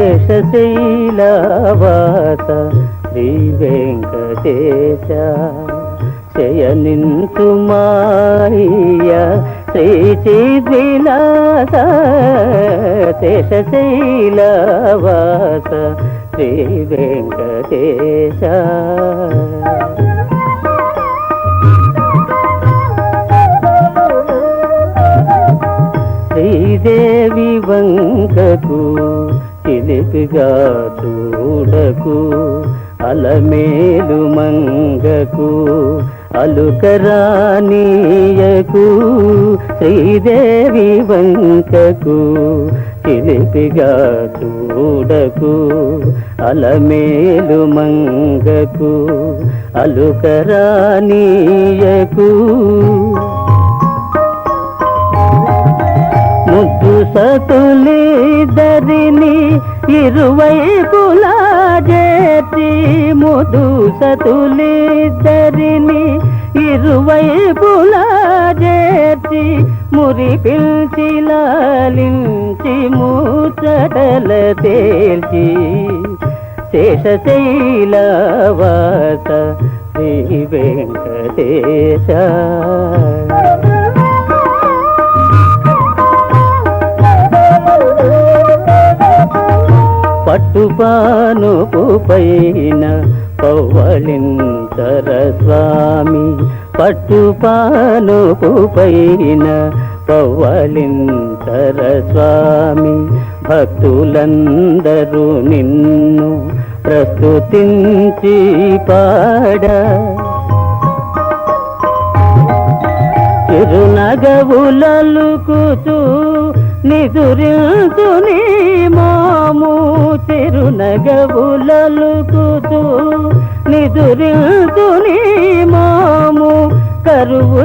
శేషశైలవాస శ్రీ వెంకటేశ శయనించు మాయ శ్రీ చిద్విలాస శేషశైలవాస శ్రీ వెంకటేశ శ్రీదేవి వంకకు చిలిపిగా చూడకు అలమేలు మంగకు అలుకరానీయకు శ్రీదేవి వంకకు చిలిపిగా చూడకు అలమేలు మంగకు అలుకరానీయకు ముద్దు సతులిద్దరిని ఇరువైపులా జేతి ముద్దు సతులిద్దరిని ఇరువైపులా జేతి మురి పిల్చిలాలించి మూచటల ముచ్చటల తేల్చి శేషశైలవాస శ్రీ వెంకటేశ. పట్టుపానుపు పైన పవ్వళింతర స్వామి పట్టుపానుపు పైన పవ్వళింతర స్వామి భక్తులందరూ నిన్ను ప్రస్తుతించి పాడ. చిరునగవులలుకుతూ నిదురించు నీ నగవులలుకుతూ నిదురించు నీ మాము కరువు